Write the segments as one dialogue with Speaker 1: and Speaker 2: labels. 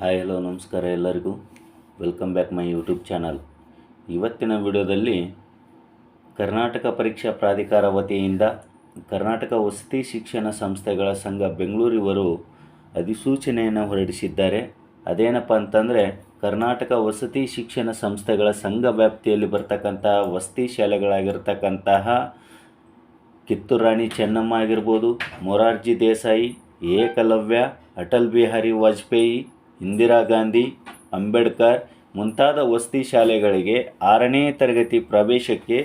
Speaker 1: Hi, hello, ನಮಸ್ಕಾರ ಎಲ್ಲರಿಗೂ. Welcome back my YouTube channel ಇವತ್ತಿನ ವಿಡಿಯೋದಲ್ಲಿ ಕರ್ನಾಟಕ ಪರೀಕ್ಷಾ ಪ್ರಾಧಿಕಾರ ವತಿಯಿಂದ ಕರ್ನಾಟಕ ವಸತಿ ಶಿಕ್ಷಣ ಸಂಸ್ಥೆಗಳ ಸಂಘ ಬೆಂಗಳೂರಿವರು ಅಧಿಸೂಚನೆಯನ್ನು ಹೊರಡಿಸಿದ್ದಾರೆ. ಅದೇನಪ್ಪ ಅಂತಂದರೆ, ಕರ್ನಾಟಕ ವಸತಿ ಶಿಕ್ಷಣ ಸಂಸ್ಥೆಗಳ ಸಂಘ ವ್ಯಾಪ್ತಿಯಲ್ಲಿ ಬರ್ತಕ್ಕಂತಹ ವಸತಿ ಶಾಲೆಗಳಾಗಿರ್ತಕ್ಕಂತಹ ಕಿತ್ತೂರು ರಾಣಿ ಚೆನ್ನಮ್ಮ ಆಗಿರ್ಬೋದು, ಮೊರಾರ್ಜಿ ದೇಸಾಯಿ, ಏಕಲವ್ಯ, ಅಟಲ್ ಬಿಹಾರಿ ವಾಜಪೇಯಿ ಇಂದಿರಾ ಗಾಂಧಿ, ಅಂಬೇಡ್ಕರ್ ಮುಂತಾದ ವಸತಿ ಶಾಲೆಗಳಿಗೆ ಆರನೇ ತರಗತಿ ಪ್ರವೇಶಕ್ಕೆ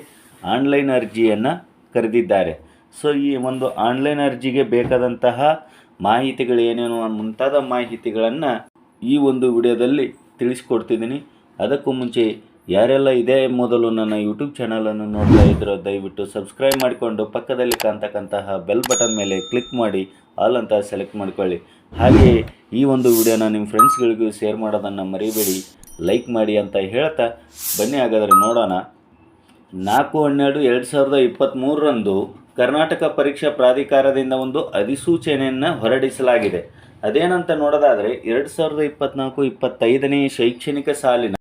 Speaker 1: ಆನ್ಲೈನ್ ಅರ್ಜಿಯನ್ನು ಕರೆದಿದ್ದಾರೆ. ಸೊ, ಈ ಒಂದು ಆನ್ಲೈನ್ ಅರ್ಜಿಗೆ ಬೇಕಾದಂತಹ ಮಾಹಿತಿಗಳು ಏನೇನು ಮುಂತಾದ ಮಾಹಿತಿಗಳನ್ನು ಈ ಒಂದು ವಿಡಿಯೋದಲ್ಲಿ ತಿಳಿಸ್ಕೊಡ್ತಿದ್ದೀನಿ. ಅದಕ್ಕೂ ಮುಂಚೆ ಯಾರೆಲ್ಲ ಇದೇ ಮೊದಲು ನನ್ನ ಯೂಟ್ಯೂಬ್ ಚಾನಲನ್ನು ನೋಡ್ತಾ ಇದ್ರೋ, ದಯವಿಟ್ಟು ಸಬ್ಸ್ಕ್ರೈಬ್ ಮಾಡಿಕೊಂಡು ಪಕ್ಕದಲ್ಲಿ ಕಾಣ್ತಕ್ಕಂತಹ ಬೆಲ್ ಬಟನ್ ಮೇಲೆ ಕ್ಲಿಕ್ ಮಾಡಿ, ಆಲ್ ಅಂತ ಸೆಲೆಕ್ಟ್ ಮಾಡ್ಕೊಳ್ಳಿ. ಹಾಗೆಯೇ ಈ ಒಂದು ವಿಡಿಯೋನ ನಿಮ್ಮ ಫ್ರೆಂಡ್ಸ್ಗಳಿಗೂ ಶೇರ್ ಮಾಡೋದನ್ನು ಮರಿಬೇಡಿ ಲೈಕ್ ಮಾಡಿ ಅಂತ ಹೇಳ್ತಾ ಬನ್ನಿ ಹಾಗಾದರೆ ನೋಡೋಣ. ನಾಲ್ಕು ಹನ್ನೆರಡು ಎರಡು ಸಾವಿರದ ಇಪ್ಪತ್ತ್ಮೂರರಂದು ಕರ್ನಾಟಕ ಪರೀಕ್ಷಾ ಪ್ರಾಧಿಕಾರದಿಂದ ಒಂದು ಅಧಿಸೂಚನೆಯನ್ನು ಹೊರಡಿಸಲಾಗಿದೆ. ಅದೇನಂತ ನೋಡೋದಾದರೆ ಎರಡು ಸಾವಿರದ ಇಪ್ಪತ್ತ್ನಾಲ್ಕು ಇಪ್ಪತ್ತೈದನೇ ಶೈಕ್ಷಣಿಕ ಸಾಲಿನ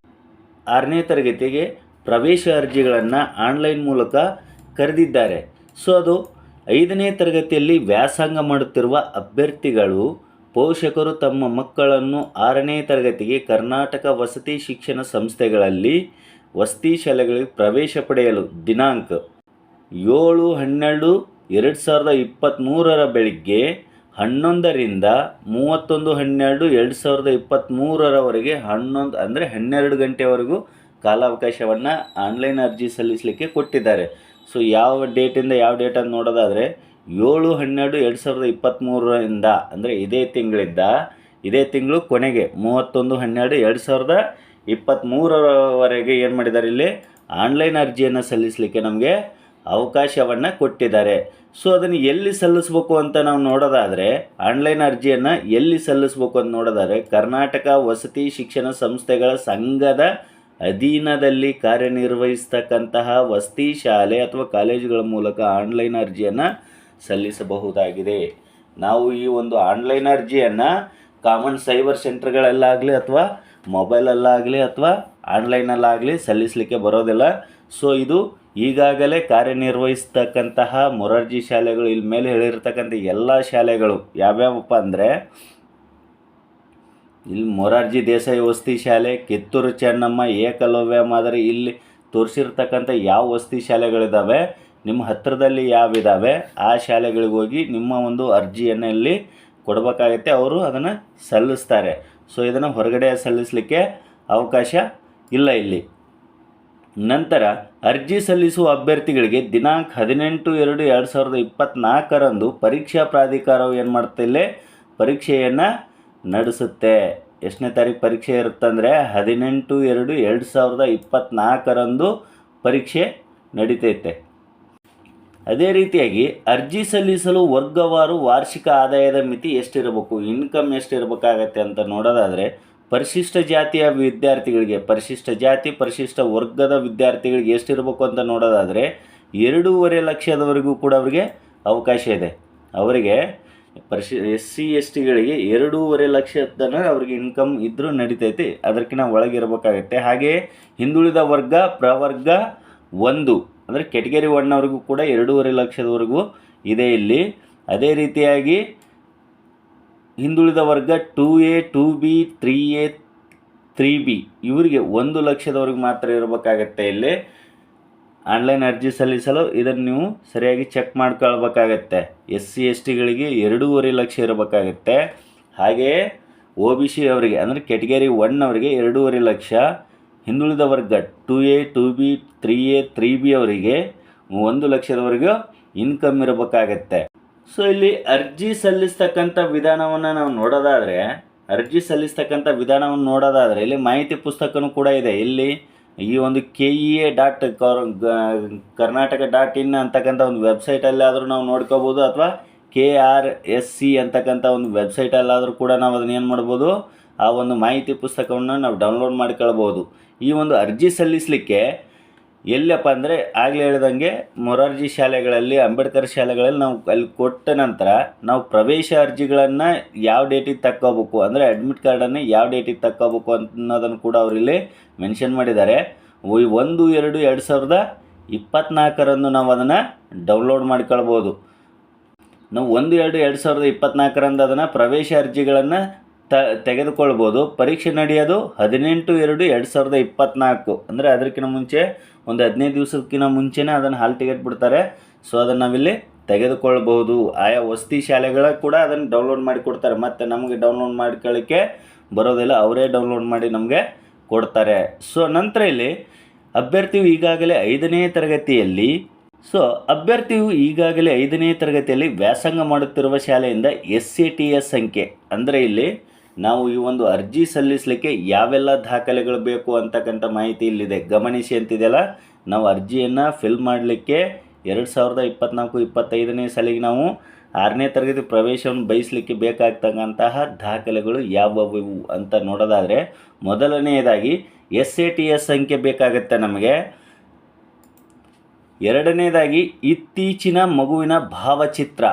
Speaker 1: ಆರನೇ ತರಗತಿಗೆ ಪ್ರವೇಶ ಅರ್ಜಿಗಳನ್ನು ಆನ್ಲೈನ್ ಮೂಲಕ ಕರೆದಿದ್ದಾರೆ. ಸೊ ಅದು ಐದನೇ ತರಗತಿಯಲ್ಲಿ ವ್ಯಾಸಂಗ ಮಾಡುತ್ತಿರುವ ಅಭ್ಯರ್ಥಿಗಳು ಪೋಷಕರು ತಮ್ಮ ಮಕ್ಕಳನ್ನು ಆರನೇ ತರಗತಿಗೆ ಕರ್ನಾಟಕ ವಸತಿ ಶಿಕ್ಷಣ ಸಂಸ್ಥೆಗಳಲ್ಲಿ ವಸತಿ ಶಾಲೆಗಳಿಗೆ ಪ್ರವೇಶ ಪಡೆಯಲು ದಿನಾಂಕ ಏಳು ಹನ್ನೆರಡು ಎರಡು ಸಾವಿರದ ಇಪ್ಪತ್ತ್ಮೂರರ ಬೆಳಿಗ್ಗೆ ಹನ್ನೊಂದರಿಂದ ಮೂವತ್ತೊಂದು ಹನ್ನೆರಡು ಎರಡು ಸಾವಿರದ ಇಪ್ಪತ್ತ್ಮೂರರವರೆಗೆ ಹನ್ನೊಂದು ಅಂದರೆ ಹನ್ನೆರಡು ಗಂಟೆವರೆಗೂ ಕಾಲಾವಕಾಶವನ್ನು ಆನ್ಲೈನ್ ಅರ್ಜಿ ಸಲ್ಲಿಸಲಿಕ್ಕೆ ಕೊಟ್ಟಿದ್ದಾರೆ. ಸೊ ಯಾವ ಡೇಟಿಂದ ಯಾವ ಡೇಟ್ ಅಂತ ನೋಡೋದಾದರೆ ಏಳು ಹನ್ನೆರಡು ಎರಡು ಸಾವಿರದ ಇಪ್ಪತ್ತ್ಮೂರರಿಂದ ಅಂದರೆ ಇದೇ ತಿಂಗಳಿಂದ, ಇದೇ ತಿಂಗಳು ಕೊನೆಗೆ ಮೂವತ್ತೊಂದು ಹನ್ನೆರಡು ಎರಡು ಸಾವಿರದ ಇಪ್ಪತ್ತ್ಮೂರರವರೆಗೆ ಏನು ಮಾಡಿದ್ದಾರೆ ಇಲ್ಲಿ? ಆನ್ಲೈನ್ ಅರ್ಜಿಯನ್ನು ಸಲ್ಲಿಸಲಿಕ್ಕೆ ನಮಗೆ ಅವಕಾಶವನ್ನು ಕೊಟ್ಟಿದ್ದಾರೆ. ಸೊ ಅದನ್ನು ಎಲ್ಲಿ ಸಲ್ಲಿಸ್ಬೇಕು ಅಂತ ನಾವು ನೋಡೋದಾದರೆ, ಆನ್ಲೈನ್ ಅರ್ಜಿಯನ್ನು ಎಲ್ಲಿ ಸಲ್ಲಿಸ್ಬೇಕು ಅಂತ ನೋಡೋದಾದರೆ, ಕರ್ನಾಟಕ ವಸತಿ ಶಿಕ್ಷಣ ಸಂಸ್ಥೆಗಳ ಸಂಘದ ಅಧೀನದಲ್ಲಿ ಕಾರ್ಯನಿರ್ವಹಿಸ್ತಕ್ಕಂತಹ ವಸತಿ ಶಾಲೆ ಅಥವಾ ಕಾಲೇಜುಗಳ ಮೂಲಕ ಆನ್ಲೈನ್ ಅರ್ಜಿಯನ್ನು ಸಲ್ಲಿಸಬಹುದಾಗಿದೆ. ನಾವು ಈ ಒಂದು ಆನ್ಲೈನ್ ಅರ್ಜಿಯನ್ನು ಕಾಮನ್ ಸೈಬರ್ ಸೆಂಟರ್ಗಳಲ್ಲಾಗಲಿ ಅಥವಾ ಮೊಬೈಲಲ್ಲಾಗಲಿ ಅಥವಾ ಆನ್ಲೈನಲ್ಲಾಗಲಿ ಸಲ್ಲಿಸಲಿಕ್ಕೆ ಬರೋದಿಲ್ಲ. ಸೊ ಇದು ಈಗಾಗಲೇ ಕಾರ್ಯನಿರ್ವಹಿಸ್ತಕ್ಕಂತಹ ಮೊರಾರ್ಜಿ ಶಾಲೆಗಳು ಇಲ್ಲಿ ಮೇಲೆ ಹೇಳಿರ್ತಕ್ಕಂಥ ಎಲ್ಲ ಶಾಲೆಗಳು ಯಾವ್ಯಾವಪ್ಪ ಅಂದರೆ ಇಲ್ಲಿ ಮೊರಾರ್ಜಿ ದೇಸಾಯಿ ವಸತಿ ಶಾಲೆ, ಕಿತ್ತೂರು ಚೆನ್ನಮ್ಮ, ಏಕಲವ್ಯ ಮಾದರಿ, ಇಲ್ಲಿ ತೋರಿಸಿರ್ತಕ್ಕಂಥ ಯಾವ ವಸತಿ ಶಾಲೆಗಳಿದ್ದಾವೆ ನಿಮ್ಮ ಹತ್ತಿರದಲ್ಲಿ ಯಾವಿದ್ದಾವೆ ಆ ಶಾಲೆಗಳಿಗೆ ಹೋಗಿ ನಿಮ್ಮ ಒಂದು ಅರ್ಜಿಯನ್ನು ಇಲ್ಲಿ ಕೊಡಬೇಕಾಗತ್ತೆ. ಅವರು ಅದನ್ನು ಸಲ್ಲಿಸ್ತಾರೆ. ಸೊ ಇದನ್ನು ಹೊರಗಡೆ ಸಲ್ಲಿಸಲಿಕ್ಕೆ ಅವಕಾಶ ಇಲ್ಲ ಇಲ್ಲಿ. ನಂತರ, ಅರ್ಜಿ ಸಲ್ಲಿಸುವ ಅಭ್ಯರ್ಥಿಗಳಿಗೆ ದಿನಾಂಕ ಹದಿನೆಂಟು ಎರಡು ಎರಡು ಸಾವಿರದ ಇಪ್ಪತ್ತ್ನಾಲ್ಕರಂದು ಪರೀಕ್ಷಾ ಪ್ರಾಧಿಕಾರವು ಏನು ಮಾಡ್ತಿಲ್ಲೇ ಪರೀಕ್ಷೆಯನ್ನು ನಡೆಸುತ್ತೆ. ಎಷ್ಟನೇ ತಾರೀಕು ಪರೀಕ್ಷೆ ಇರುತ್ತಂದರೆ ಹದಿನೆಂಟು ಎರಡು ಎರಡು ಸಾವಿರದ ಇಪ್ಪತ್ತ್ನಾಲ್ಕರಂದು ಪರೀಕ್ಷೆ ನಡೀತೈತೆ. ಅದೇ ರೀತಿಯಾಗಿ ಅರ್ಜಿ ಸಲ್ಲಿಸಲು ವರ್ಗವಾರು ವಾರ್ಷಿಕ ಆದಾಯದ ಮಿತಿ ಎಷ್ಟಿರಬೇಕು ಇನ್ಕಮ್ ಎಷ್ಟಿರಬೇಕಾಗತ್ತೆ ಅಂತ ನೋಡೋದಾದರೆ, ಪರಿಶಿಷ್ಟ ಜಾತಿಯ ವಿದ್ಯಾರ್ಥಿಗಳಿಗೆ, ಪರಿಶಿಷ್ಟ ಜಾತಿ, ಪರಿಶಿಷ್ಟ ವರ್ಗದ ವಿದ್ಯಾರ್ಥಿಗಳಿಗೆ ಎಷ್ಟಿರಬೇಕು ಅಂತ ನೋಡೋದಾದರೆ, ಎರಡೂವರೆ ಲಕ್ಷದವರೆಗೂ ಕೂಡ ಅವರಿಗೆ ಅವಕಾಶ ಇದೆ. ಅವರಿಗೆ ಪರಿಶಿ ಎಸ್ ಸಿ ಎಸ್ ಟಿಗಳಿಗೆ ಎರಡೂವರೆ ಲಕ್ಷ ಅವ್ರಿಗೆ ಇನ್ಕಮ್ ಇದ್ದರೂ ನಡೀತೈತಿ, ಅದಕ್ಕಿಂತ ಒಳಗಿರಬೇಕಾಗತ್ತೆ. ಹಾಗೆಯೇ ಹಿಂದುಳಿದ ವರ್ಗ, ಪ್ರವರ್ಗ ಒಂದು. ಅಂದರೆ ಕೆಟಗರಿ ಒನ್ನವರೆಗೂ ಕೂಡ ಎರಡೂವರೆ ಲಕ್ಷದವರೆಗೂ ಇದೆ ಇಲ್ಲಿ. ಅದೇ ರೀತಿಯಾಗಿ ಹಿಂದುಳಿದ ವರ್ಗ two A, two B, three A, three B, ಇವರಿಗೆ ಒಂದು ಲಕ್ಷದವರೆಗೆ ಮಾತ್ರ ಇರಬೇಕಾಗತ್ತೆ ಇಲ್ಲಿ. ಆನ್ಲೈನ್ ಅರ್ಜಿ ಸಲ್ಲಿಸಲು ಇದನ್ನು ನೀವು ಸರಿಯಾಗಿ ಚೆಕ್ ಮಾಡ್ಕೊಳ್ಬೇಕಾಗತ್ತೆ. ಎಸ್ ಸಿ, ಎಸ್ ಟಿಗಳಿಗೆ ಎರಡೂವರೆ ಲಕ್ಷ ಇರಬೇಕಾಗತ್ತೆ. ಹಾಗೆಯೇ ಒ ಬಿ ಸಿ ಅವರಿಗೆ, ಅಂದರೆ ಕೆಟಗರಿ ಒನ್ ಅವರಿಗೆ ಎರಡೂವರೆ ಲಕ್ಷ. ಹಿಂದುಳಿದ ವರ್ಗ two A two B three A three B ಅವರಿಗೆ ಒಂದು ಲಕ್ಷದವರೆಗೂ ಇನ್ಕಮ್ ಇರಬೇಕಾಗತ್ತೆ. ಸೊ ಇಲ್ಲಿ ಅರ್ಜಿ ಸಲ್ಲಿಸ್ತಕ್ಕಂಥ ವಿಧಾನವನ್ನು ನಾವು ನೋಡೋದಾದರೆ, ಅರ್ಜಿ ಸಲ್ಲಿಸ್ತಕ್ಕಂಥ ವಿಧಾನವನ್ನು ನೋಡೋದಾದರೆ, ಇಲ್ಲಿ ಮಾಹಿತಿ ಪುಸ್ತಕನೂ ಕೂಡ ಇದೆ. ಇಲ್ಲಿ ಈ ಒಂದು K E A dot Karnataka dot in ಅಂತಕ್ಕಂಥ ಒಂದು ವೆಬ್ಸೈಟಲ್ಲಾದರೂ ನಾವು ನೋಡ್ಕೋಬೋದು, ಅಥವಾ ಕೆ ಆರ್ ಎಸ್ ಸಿ ಅಂತಕ್ಕಂಥ ಒಂದು ವೆಬ್ಸೈಟಲ್ಲಾದರೂ ಕೂಡ ನಾವು ಅದನ್ನ ಏನು ಮಾಡ್ಬೋದು, ಆ ಒಂದು ಮಾಹಿತಿ ಪುಸ್ತಕವನ್ನು ನಾವು ಡೌನ್ಲೋಡ್ ಮಾಡ್ಕೊಳ್ಬೋದು. ಈ ಒಂದು ಅರ್ಜಿ ಸಲ್ಲಿಸಲಿಕ್ಕೆ ಎಲ್ಲಪ್ಪ ಅಂದರೆ ಆಗಲೇ ಹೇಳ್ದಂಗೆ ಮೊರಾರ್ಜಿ ಶಾಲೆಗಳಲ್ಲಿ, ಅಂಬೇಡ್ಕರ್ ಶಾಲೆಗಳಲ್ಲಿ ನಾವು ಅಲ್ಲಿ ಕೊಟ್ಟ ನಂತರ ನಾವು ಪ್ರವೇಶ ಅರ್ಜಿಗಳನ್ನು ಯಾವ ಡೇಟಿಗೆ ತಕ್ಕೋಬೇಕು ಅಂದರೆ ಅಡ್ಮಿಟ್ ಕಾರ್ಡನ್ನು ಯಾವ ಡೇಟಿಗೆ ತಕ್ಕೋಬೇಕು ಅನ್ನೋದನ್ನು ಕೂಡ ಅವರಿಲ್ಲಿ ಮೆನ್ಷನ್ ಮಾಡಿದ್ದಾರೆ. ಒಂದು, ಎರಡು ಎರಡು ಸಾವಿರದ ಇಪ್ಪತ್ನಾಲ್ಕರಂದು ನಾವು ಅದನ್ನು ಡೌನ್ಲೋಡ್ ಮಾಡ್ಕೊಳ್ಬೋದು. ನಾವು ಒಂದು, ಎರಡು ಎರಡು ಸಾವಿರದ ಇಪ್ಪತ್ನಾಲ್ಕರಂದು ಅದನ್ನು ಪ್ರವೇಶ ಅರ್ಜಿಗಳನ್ನು ತ, ತೆಗೆದುಕೊಳ್ಬೋದು. ಪರೀಕ್ಷೆ ನಡೆಯೋದು ಹದಿನೆಂಟು ಎರಡು ಎರಡು ಸಾವಿರದ ಇಪ್ಪತ್ತ್ನಾಲ್ಕು ಅಂದರೆ ಅದಕ್ಕಿಂತ ಮುಂಚೆ ಒಂದು ಹದಿನೈದು ದಿವಸಕ್ಕಿಂತ ಮುಂಚೆನೇ ಅದನ್ನು ಹಾಲ್ ಟಿಕೆಟ್ ಬಿಡ್ತಾರೆ. ಸೊ ಅದನ್ನು ನಾವಿಲ್ಲಿ ತೆಗೆದುಕೊಳ್ಬೋದು ಆಯಾ ವಸತಿ ಶಾಲೆಗಳ ಕೂಡ ಅದನ್ನು ಡೌನ್ಲೋಡ್ ಮಾಡಿ ಕೊಡ್ತಾರೆ. ಮತ್ತು ನಮಗೆ ಡೌನ್ಲೋಡ್ ಮಾಡ್ಕೊಳ್ಳಿಕ್ಕೆ ಬರೋದಿಲ್ಲ. ಅವರೇ ಡೌನ್ಲೋಡ್ ಮಾಡಿ ನಮಗೆ ಕೊಡ್ತಾರೆ. ಸೊ ನಂತರ ಇಲ್ಲಿ ಅಭ್ಯರ್ಥಿಯು ಈಗಾಗಲೇ ಐದನೇ ತರಗತಿಯಲ್ಲಿ ಸೊ ಅಭ್ಯರ್ಥಿಯು ಈಗಾಗಲೇ ಐದನೇ ತರಗತಿಯಲ್ಲಿ ವ್ಯಾಸಂಗ ಮಾಡುತ್ತಿರುವ ಶಾಲೆಯಿಂದ ಎಸ್ ಸಿ ಟಿ ಎಸ್ ಸಂಖ್ಯೆ. ಅಂದರೆ ಇಲ್ಲಿ ನಾವು ಈ ಒಂದು ಅರ್ಜಿ ಸಲ್ಲಿಸಲಿಕ್ಕೆ ಯಾವೆಲ್ಲ ದಾಖಲೆಗಳು ಬೇಕು ಅಂತಕ್ಕಂಥ ಮಾಹಿತಿ ಇಲ್ಲಿದೆ. ಗಮನಿಸಿ ಅಂತಿದೆಯಲ್ಲ, ನಾವು ಅರ್ಜಿಯನ್ನು ಫಿಲ್ ಮಾಡಲಿಕ್ಕೆ ಎರಡು ಸಾವಿರದ ಇಪ್ಪತ್ತ್ನಾಲ್ಕು ಇಪ್ಪತ್ತೈದನೇ ಸಲಿಗೆ ನಾವು ಆರನೇ ತರಗತಿ ಪ್ರವೇಶವನ್ನು ಬಯಸಲಿಕ್ಕೆ ಬೇಕಾಗ್ತಕ್ಕಂತಹ ದಾಖಲೆಗಳು ಯಾವುವು ಅಂತ ನೋಡೋದಾದರೆ, ಮೊದಲನೆಯದಾಗಿ ಎಸ್ ಎ ಟಿ ಎಸ್ ಸಂಖ್ಯೆ ಬೇಕಾಗುತ್ತೆ ನಮಗೆ. ಎರಡನೇದಾಗಿ ಇತ್ತೀಚಿನ ಮಗುವಿನ ಭಾವಚಿತ್ರ.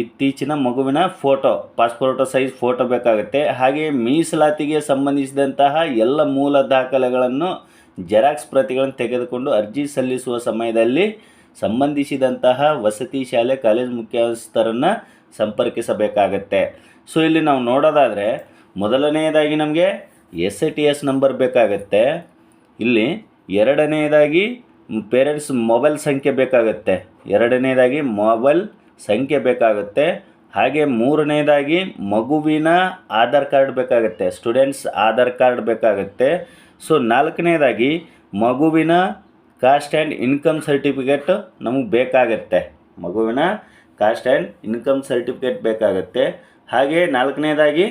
Speaker 1: ಇತ್ತೀಚಿನ ಮಗುವಿನ ಫೋಟೋ ಪಾಸ್ಪೋರ್ಟ್ ಸೈಜ್ ಫೋಟೋ ಬೇಕಾಗುತ್ತೆ. ಹಾಗೆ ಮೀಸಲಾತಿಗೆ ಸಂಬಂಧಿಸಿದಂತಹ ಎಲ್ಲ ಮೂಲ ದಾಖಲೆಗಳನ್ನು ಜೆರಾಕ್ಸ್ ಪ್ರತಿಗಳನ್ನು ತೆಗೆದುಕೊಂಡು ಅರ್ಜಿ ಸಲ್ಲಿಸುವ ಸಮಯದಲ್ಲಿ ಸಂಬಂಧಿಸಿದಂತಹ ವಸತಿ ಶಾಲೆ, ಕಾಲೇಜ್ ಮುಖ್ಯಸ್ಥರನ್ನು ಸಂಪರ್ಕಿಸಬೇಕಾಗತ್ತೆ. ಸೊ ಇಲ್ಲಿ ನಾವು ನೋಡೋದಾದರೆ, ಮೊದಲನೆಯದಾಗಿ ನಮಗೆ S A T S number ಬೇಕಾಗತ್ತೆ. ಇಲ್ಲಿ ಎರಡನೆಯದಾಗಿ ಪೇರೆಂಟ್ಸ್ ಮೊಬೈಲ್ ಸಂಖ್ಯೆ ಬೇಕಾಗುತ್ತೆ. ಎರಡನೇದಾಗಿ ಮೊಬೈಲ್ ಸಂಖ್ಯೆ ಬೇಕಾಗುತ್ತೆ. ಹಾಗೆ ಮೂರನೇದಾಗಿ ಮಗುವಿನ ಆಧಾರ್ ಕಾರ್ಡ್ ಬೇಕಾಗುತ್ತೆ. ಸ್ಟೂಡೆಂಟ್ಸ್ ಆಧಾರ್ ಕಾರ್ಡ್ ಬೇಕಾಗುತ್ತೆ. ಸೊ ನಾಲ್ಕನೇದಾಗಿ ಮಗುವಿನ ಕಾಸ್ಟ್ ಆ್ಯಂಡ್ ಇನ್ಕಮ್ ಸರ್ಟಿಫಿಕೇಟ್ ನಮಗೆ ಬೇಕಾಗತ್ತೆ. ಮಗುವಿನ ಕಾಸ್ಟ್ ಆ್ಯಂಡ್ ಇನ್ಕಮ್ ಸರ್ಟಿಫಿಕೇಟ್ ಬೇಕಾಗುತ್ತೆ. ಹಾಗೆ ನಾಲ್ಕನೇದಾಗಿ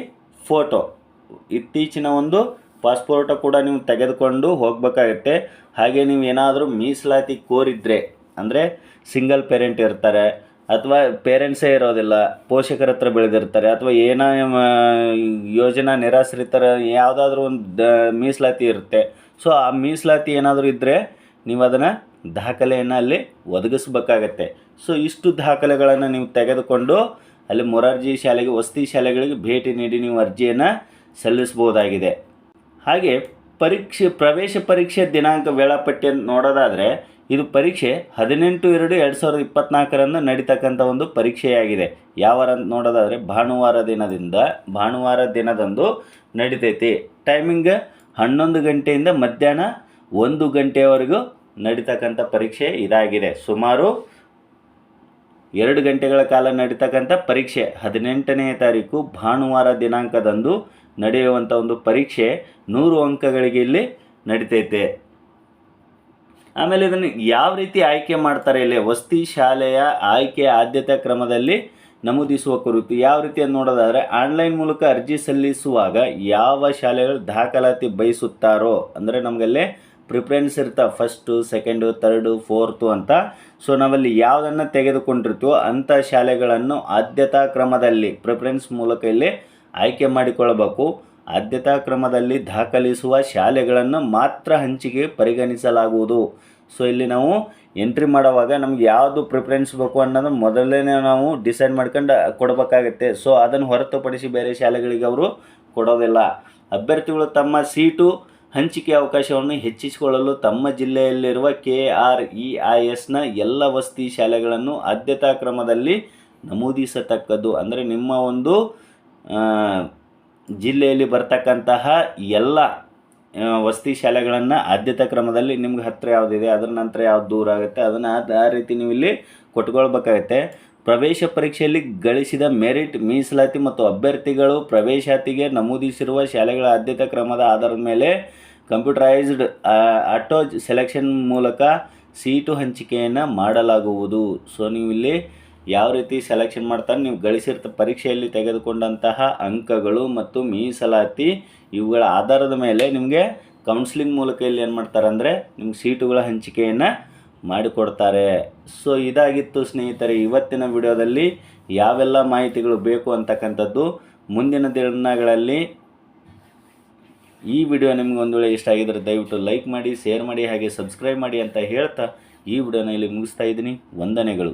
Speaker 1: ಫೋಟೋ. ಇತ್ತೀಚಿನ ಒಂದು ಪಾಸ್ಪೋರ್ಟ ಕೂಡ ನೀವು ತೆಗೆದುಕೊಂಡು ಹೋಗಬೇಕಾಗತ್ತೆ. ಹಾಗೆ ನೀವು ಏನಾದರೂ ಮೀಸಲಾತಿ ಕೋರಿದ್ರೆ, ಅಂದರೆ ಸಿಂಗಲ್ ಪೇರೆಂಟ್ ಇರ್ತಾರೆ ಅಥವಾ ಪೇರೆಂಟ್ಸೇ ಇರೋದಿಲ್ಲ, ಪೋಷಕರ ಹತ್ರ ಬೆಳೆದಿರ್ತಾರೆ, ಅಥವಾ ಏನೋ ಯೋಜನಾ ನಿರಾಶ್ರಿತರ ಯಾವುದಾದ್ರೂ ಒಂದು ದ ಮೀಸಲಾತಿ ಇರುತ್ತೆ. ಸೊ ಆ ಮೀಸಲಾತಿ ಏನಾದರೂ ಇದ್ದರೆ ನೀವು ಅದನ್ನು ದಾಖಲೆಯನ್ನು ಅಲ್ಲಿ ಒದಗಿಸ್ಬೇಕಾಗತ್ತೆ. ಸೊ ಇಷ್ಟು ದಾಖಲೆಗಳನ್ನು ನೀವು ತೆಗೆದುಕೊಂಡು ಅಲ್ಲಿ ಮೊರಾರ್ಜಿ ಶಾಲೆಗೆ, ವಸತಿ ಶಾಲೆಗಳಿಗೆ ಭೇಟಿ ನೀಡಿ ನೀವು ಅರ್ಜಿಯನ್ನು ಸಲ್ಲಿಸ್ಬೋದಾಗಿದೆ ಹಾಗೆ ಪರೀಕ್ಷೆ, ಪ್ರವೇಶ ಪರೀಕ್ಷೆ ದಿನಾಂಕ ವೇಳಾಪಟ್ಟಿಯನ್ನು ನೋಡೋದಾದರೆ ಇದು ಪರೀಕ್ಷೆ ಹದಿನೆಂಟು ಎರಡು ಎರಡು ಸಾವಿರದ ಇಪ್ಪತ್ತ್ನಾಲ್ಕರಂದು ನಡೀತಕ್ಕಂಥ ಒಂದು ಪರೀಕ್ಷೆಯಾಗಿದೆ. ಯಾವಾರ ನೋಡೋದಾದರೆ ಭಾನುವಾರ ದಿನದಿಂದ ಭಾನುವಾರ ದಿನದಂದು ನಡಿತೈತಿ. ಟೈಮಿಂಗ್ ಹನ್ನೊಂದು ಗಂಟೆಯಿಂದ ಮಧ್ಯಾಹ್ನ ಒಂದು ಗಂಟೆಯವರೆಗೂ ನಡೀತಕ್ಕಂಥ ಪರೀಕ್ಷೆ ಇದಾಗಿದೆ. ಸುಮಾರು ಎರಡು ಗಂಟೆಗಳ ಕಾಲ ನಡೀತಕ್ಕಂಥ ಪರೀಕ್ಷೆ ಹದಿನೆಂಟನೇ ತಾರೀಕು ಭಾನುವಾರ ದಿನಾಂಕದಂದು ನಡೆಯುವಂಥ ಒಂದು ಪರೀಕ್ಷೆ ನೂರು ಅಂಕಗಳಿಗೆ ಇಲ್ಲಿ ನಡೀತೈತೆ. ಆಮೇಲೆ ಇದನ್ನು ಯಾವ ರೀತಿ ಆಯ್ಕೆ ಮಾಡ್ತಾರೆ ಇಲ್ಲಿ? ವಸತಿ ಶಾಲೆಯ ಆಯ್ಕೆ ಆದ್ಯತಾ ಕ್ರಮದಲ್ಲಿ ನಮೂದಿಸುವ ಕುರಿತು ಯಾವ ರೀತಿ ನೋಡೋದಾದರೆ, ಆನ್ಲೈನ್ ಮೂಲಕ ಅರ್ಜಿ ಸಲ್ಲಿಸುವಾಗ ಯಾವ ಶಾಲೆಗಳು ದಾಖಲಾತಿ ಬಯಸುತ್ತಾರೋ, ಅಂದರೆ ನಮಗಲ್ಲೇ ಪ್ರಿಫರೆನ್ಸ್ ಇರ್ತಾವೆ ಫಸ್ಟು ಸೆಕೆಂಡು ತರ್ಡು ಫೋರ್ತು ಅಂತ. ಸೊ ನಾವಲ್ಲಿ ಯಾವುದನ್ನು ತೆಗೆದುಕೊಂಡಿರ್ತೀವೋ ಅಂಥ ಶಾಲೆಗಳನ್ನು ಆದ್ಯತಾ ಕ್ರಮದಲ್ಲಿ ಪ್ರಿಫರೆನ್ಸ್ ಮೂಲಕ ಇಲ್ಲಿ ಆಯ್ಕೆ ಮಾಡಿಕೊಳ್ಳಬೇಕು ಆದ್ಯತಾ ಕ್ರಮದಲ್ಲಿ ದಾಖಲಿಸುವ ಶಾಲೆಗಳನ್ನು ಮಾತ್ರ ಹಂಚಿಕೆ ಪರಿಗಣಿಸಲಾಗುವುದು. ಸೊ ಇಲ್ಲಿ ನಾವು ಎಂಟ್ರಿ ಮಾಡುವಾಗ ನಮ್ಗೆ ಯಾವುದು ಪ್ರಿಫರೆನ್ಸ್ ಬೇಕು ಅನ್ನೋದು ಮೊದಲೇ ನಾವು ಡಿಸೈಡ್ ಮಾಡ್ಕೊಂಡು ಕೊಡಬೇಕಾಗತ್ತೆ. ಸೊ ಅದನ್ನು ಹೊರತುಪಡಿಸಿ ಬೇರೆ ಶಾಲೆಗಳಿಗೆ ಅವರು ಕೊಡೋದಿಲ್ಲ. ಅಭ್ಯರ್ಥಿಗಳು ತಮ್ಮ ಸೀಟು ಹಂಚಿಕೆ ಅವಕಾಶವನ್ನು ಹೆಚ್ಚಿಸಿಕೊಳ್ಳಲು ತಮ್ಮ ಜಿಲ್ಲೆಯಲ್ಲಿರುವ ಕೆ ಆರ್ ಇ ಐ ಎಸ್ನ ಎಲ್ಲ ವಸತಿ ಶಾಲೆಗಳನ್ನು ಆದ್ಯತಾ ಕ್ರಮದಲ್ಲಿ ನಮೂದಿಸತಕ್ಕದ್ದು. ಅಂದರೆ ನಿಮ್ಮ ಒಂದು ಜಿಲ್ಲೆಯಲ್ಲಿ ಬರ್ತಕ್ಕಂತಹ ಎಲ್ಲ ವಸತಿ ಶಾಲೆಗಳನ್ನು ಆದ್ಯತಾ ಕ್ರಮದಲ್ಲಿ ನಿಮ್ಗೆ ಹತ್ತಿರ ಯಾವುದಿದೆ, ಅದರ ನಂತರ ಯಾವ್ದು ದೂರ ಆಗುತ್ತೆ, ಅದನ್ನು ಆ ರೀತಿ ನೀವು ಇಲ್ಲಿ ಕೊಟ್ಕೊಳ್ಬೇಕಾಗತ್ತೆ. ಪ್ರವೇಶ ಪರೀಕ್ಷೆಯಲ್ಲಿ ಗಳಿಸಿದ ಮೆರಿಟ್, ಮೀಸಲಾತಿ ಮತ್ತು ಅಭ್ಯರ್ಥಿಗಳು ಪ್ರವೇಶಾತಿಗೆ ನಮೂದಿಸಿರುವ ಶಾಲೆಗಳ ಆದ್ಯತಾ ಕ್ರಮದ ಆಧಾರದ ಮೇಲೆ ಕಂಪ್ಯೂಟರೈಸ್ಡ್ ಆಟೋ ಸೆಲೆಕ್ಷನ್ ಮೂಲಕ ಸೀಟು ಹಂಚಿಕೆಯನ್ನು ಮಾಡಲಾಗುವುದು. ಸೊ ನೀವು ಇಲ್ಲಿ ಯಾವ ರೀತಿ ಸೆಲೆಕ್ಷನ್ ಮಾಡ್ತಾರೆ, ನೀವು ಗಳಿಸಿರ್ತ ಪರೀಕ್ಷೆಯಲ್ಲಿ ತೆಗೆದುಕೊಂಡಂತಹ ಅಂಕಗಳು ಮತ್ತು ಮೀಸಲಾತಿ ಇವುಗಳ ಆಧಾರದ ಮೇಲೆ ನಿಮಗೆ ಕೌನ್ಸಿಲಿಂಗ್ ಮೂಲಕ ಇಲ್ಲಿ ಏನು ಮಾಡ್ತಾರೆ ಅಂದರೆ ನಿಮ್ಗೆ ಸೀಟುಗಳ ಹಂಚಿಕೆಯನ್ನು ಮಾಡಿಕೊಡ್ತಾರೆ. ಸೊ ಇದಾಗಿತ್ತು ಸ್ನೇಹಿತರೆ, ಇವತ್ತಿನ ವಿಡಿಯೋದಲ್ಲಿ ಯಾವೆಲ್ಲ ಮಾಹಿತಿಗಳು ಬೇಕು ಅಂತಕ್ಕಂಥದ್ದು ಮುಂದಿನ ದಿನಗಳಲ್ಲಿ ಈ ವಿಡಿಯೋ ನಿಮ್ಗೆ ಒಂದು ವೇಳೆ ಇಷ್ಟ ಆಗಿದ್ರೆ ದಯವಿಟ್ಟು ಲೈಕ್ ಮಾಡಿ ಶೇರ್ ಮಾಡಿ, ಹಾಗೆ ಸಬ್ಸ್ಕ್ರೈಬ್ ಮಾಡಿ ಅಂತ ಹೇಳ್ತಾ ಈ ವಿಡಿಯೋನ ಇಲ್ಲಿ ಮುಗಿಸ್ತಾ ಇದ್ದೀನಿ. ವಂದನೆಗಳು.